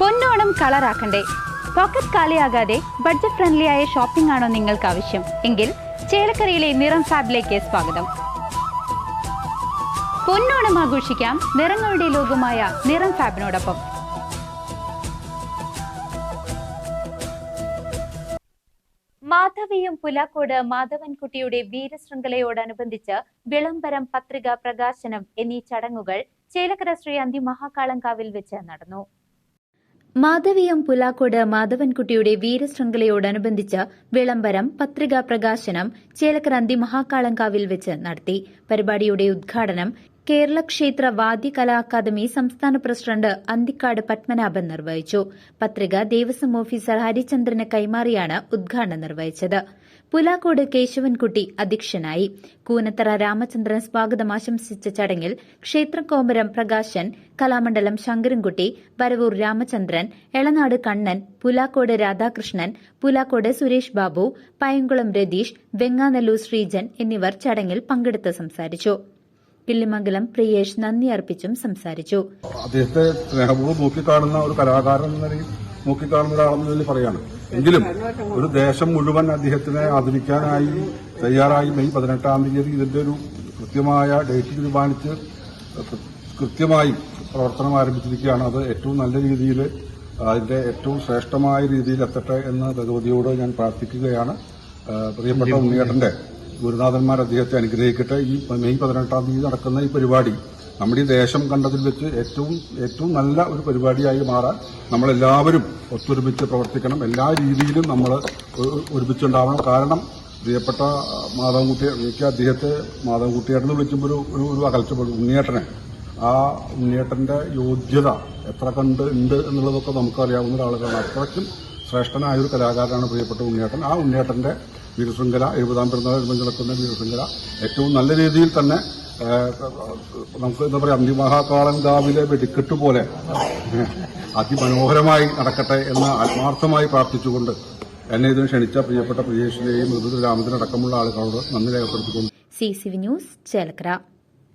പൊന്നോണം കളറാക്കണ്ടേ. പോക്കറ്റ് കാലിയാകാതെ budget friendly ആയ ഷോപ്പിംഗ് ആണോ നിങ്ങൾക്ക് ആവശ്യം എങ്കിൽ ചേലക്കരയിലെ നിറം ഫാബിലേക്ക് സ്വാഗതം. പൊന്നോണം ആഘോഷിക്കാം നിറങ്ങളുടെ ലോകമായ നിറം ഫാബിനോടൊപ്പം. മാധവിയും പുലാക്കോട് മാധവൻകുട്ടിയുടെ വീരശൃംഖലയോടനുബന്ധിച്ച് വിളംബരം പത്രിക പ്രകാശനം എന്നീ ചടങ്ങുകൾ ചേലക്കര ശ്രീ അന്തി മഹാകാളങ്കാവിൽ വെച്ച് നടന്നു. മാധവിയം പുലാക്കോട് മാധവൻകുട്ടിയുടെ വീരശൃംഖലയോടനുബന്ധിച്ച് വിളംബരം പത്രികാ പ്രകാശനം ചേലക്കരന്തി മഹാകാളങ്കാവിൽ വെച്ച് നടത്തി. പരിപാടിയുടെ ഉദ്ഘാടനം കേരള ക്ഷേത്ര വാദ്യകലാ അക്കാദമി സംസ്ഥാന പ്രസിഡന്റ് അന്തിക്കാട് പത്മനാഭൻ നിർവഹിച്ചു. പത്രിക ദേവസ്വം ഓഫീസർ ഹരിചന്ദ്രന് കൈമാറിയാണ് ഉദ്ഘാടനം നിർവഹിച്ചത്. പുലാക്കോട് കേശവൻകുട്ടി അധ്യക്ഷനായി. കൂനത്തറ രാമചന്ദ്രൻ സ്വാഗതം ആശംസിച്ച ചടങ്ങിൽ ക്ഷേത്രകോമരം പ്രകാശൻ കലാമണ്ഡലം ശങ്കരൻകുട്ടി വരവൂർ രാമചന്ദ്രൻ എളനാട് കണ്ണൻ പുലാക്കോട് രാധാകൃഷ്ണൻ പുലാക്കോട് സുരേഷ് ബാബു പയങ്കുളം രതീഷ് വെങ്ങാനല്ലൂർ ശ്രീജൻ എന്നിവർ ചടങ്ങിൽ പങ്കെടുത്ത് സംസാരിച്ചു. കിള്ളിമംഗലം പ്രിയേഷ് നന്ദി അർപ്പിച്ചും സംസാരിച്ചു. അദ്ദേഹത്തെ സ്നേഹപൂർവം നോക്കിക്കാണുന്ന ഒരു കലാകാരൻ നോക്കിക്കാണുന്ന ഒരാളെന്ന് പറയാണ്. എങ്കിലും ഒരു ദേശം മുഴുവൻ അദ്ദേഹത്തിനെ ആദരിക്കാനായി തയ്യാറായി മെയ് പതിനെട്ടാം തീയതി ഇതിന്റെ ഒരു കൃത്യമായ ഡേറ്റ് തീരുമാനിച്ച് കൃത്യമായി പ്രവർത്തനം ആരംഭിച്ചിരിക്കുകയാണ്. അത് ഏറ്റവും നല്ല രീതിയിൽ അതിന്റെ ഏറ്റവും ശ്രേഷ്ഠമായ രീതിയിൽ എത്തട്ടെ എന്ന് ഭഗവതിയോട് ഞാൻ പ്രാർത്ഥിക്കുകയാണ്. പ്രിയപ്പെട്ട ഉണ്ണിയേട്ടന്റെ ഗുരുനാഥന്മാർ അദ്ദേഹത്തെ അനുഗ്രഹിക്കട്ടെ. ഈ മെയ് പതിനെട്ടാം തീയതി നടക്കുന്ന ഈ പരിപാടി നമ്മുടെ ഈ ദേശം കണ്ടതിൽ വെച്ച് ഏറ്റവും ഏറ്റവും നല്ല ഒരു പരിപാടിയായി മാറാൻ നമ്മളെല്ലാവരും ഒത്തൊരുമിച്ച് പ്രവർത്തിക്കണം. എല്ലാ രീതിയിലും നമ്മൾ ഒരുമിച്ചുണ്ടാവണം. കാരണം പ്രിയപ്പെട്ട മാധവൻകുട്ടി എനിക്ക് അദ്ദേഹത്തെ മാധവൻകുട്ടിയേട്ടെന്ന് വിളിക്കുമ്പോൾ ഒരു ഒരു അകൽച്ചപ്പെടും ഉണ്ണിയേട്ടനെ. ആ ഉണ്ണിയേട്ടന്റെ യോഗ്യത എത്ര കണ്ട് ഉണ്ട് എന്നുള്ളതൊക്കെ നമുക്കറിയാവുന്ന ഒരാളുകളാണ് അത്രയ്ക്കും ശ്രേഷ്ഠനായ ഒരു കലാകാരനാണ് പ്രിയപ്പെട്ട ഉണ്ണിയേട്ടൻ. ആ ഉണ്ണിയേട്ടന്റെ വീരശൃംഖല എഴുപതാം പിറന്നാൾ നടക്കുന്ന വീരശൃംഖല ഏറ്റവും നല്ല രീതിയിൽ തന്നെ നമുക്ക് എന്താ പറയാ അന്തിമഹാകാളൻ കാവിലെ വെടിക്കെട്ട് പോലെ അതിമനോഹരമായി നടക്കട്ടെ എന്ന് ആത്മാർത്ഥമായി പ്രാർത്ഥിച്ചുകൊണ്ട് എന്നെ ഇതിന് ക്ഷണിച്ച പ്രിയപ്പെട്ട പ്രിയേഷിനെയും മൃദുരാമത്തിനടക്കമുള്ള ആളുകളോട് നന്ദി രേഖപ്പെടുത്തിക്കൊണ്ട് C C V news Chelakkara.